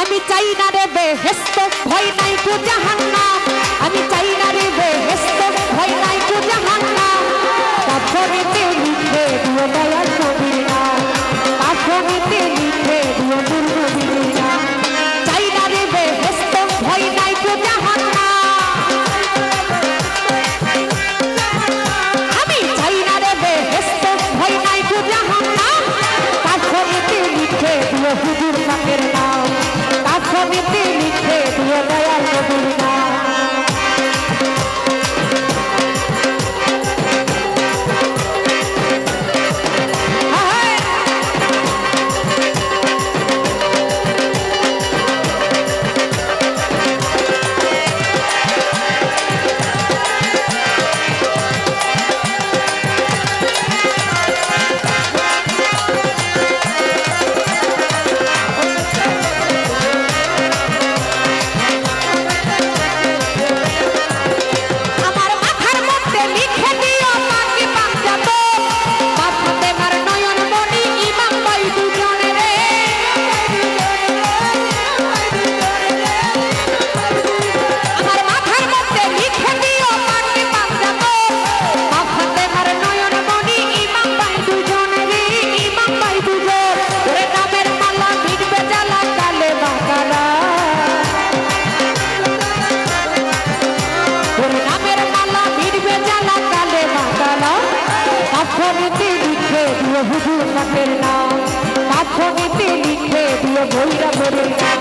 আমি চাই না রে বেহেস্ত ভয় নাই কু জাহান্নাম। আমি চাই না রে বেহেস্ত ভয় নাই কু জাহান্নাম। কাফনেতে লিখে দিও দয়াল নবীর নাম কাফনেতে লিখে দিও নূর নবীর চাই না রে বেহেস্ত ভয় নাই কু জাহান্নাম। আমি চাই না রে বেহেস্ত ভয় নাই কু জাহান্নাম। কাফনেতে লিখে দিও হুজুর পাকের কাফনিতে লিখে দিও হুজুর পাকের নাম কাফনিতে লিখে দিও ভৈরা ভরের নাম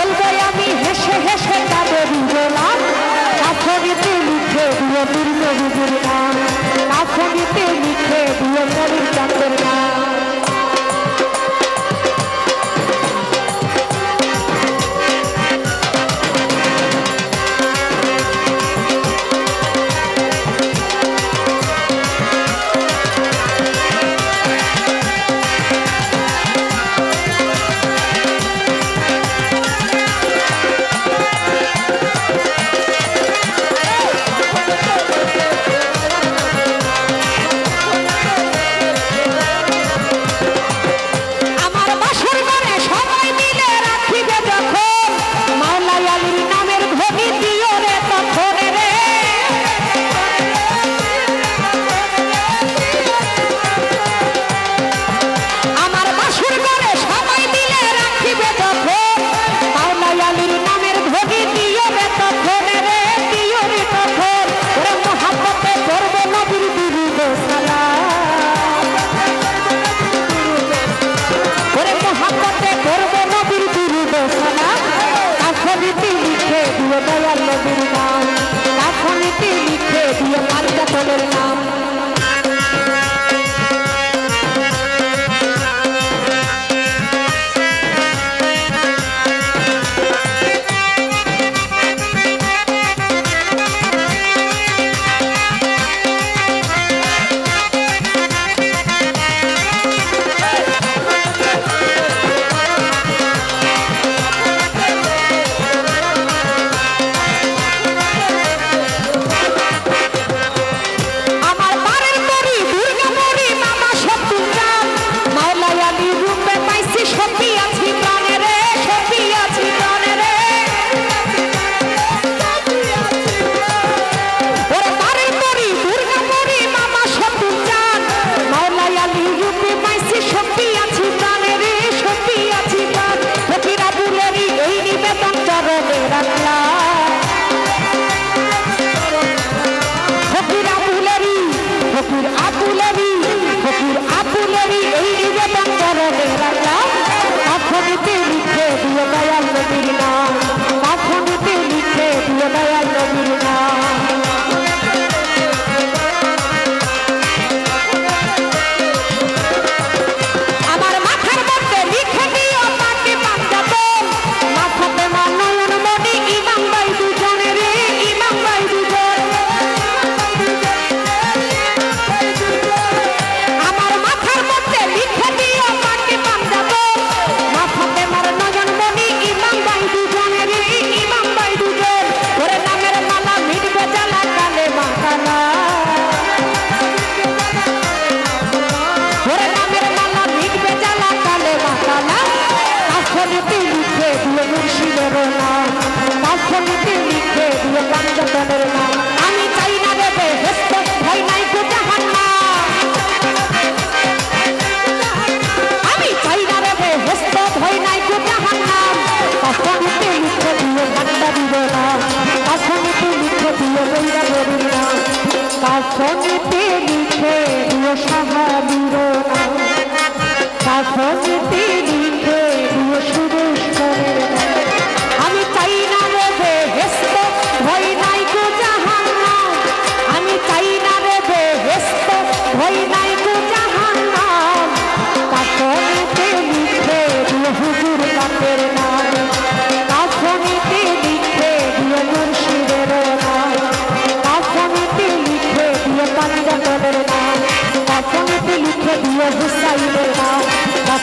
বলব, আমি হেসে হেসে তাদের গেলাম কাফনিতে লিখে দিয়ে দুর্গ বিজুর নাম। কাফনিতে লিখে দিয়ে মরির চাঁদের নাম। মালিকাতলের লিখে দিও দয়াল নবীর নাম হইতে দিছে দুয় সাহা বিরো কাফনের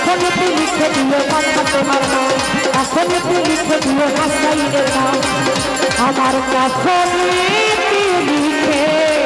কাফনেতে তুমি দিও মাথা তোমার নাম কাফনেতে লিখে দিও হাসাইনের নাম আমার তুমি লিখে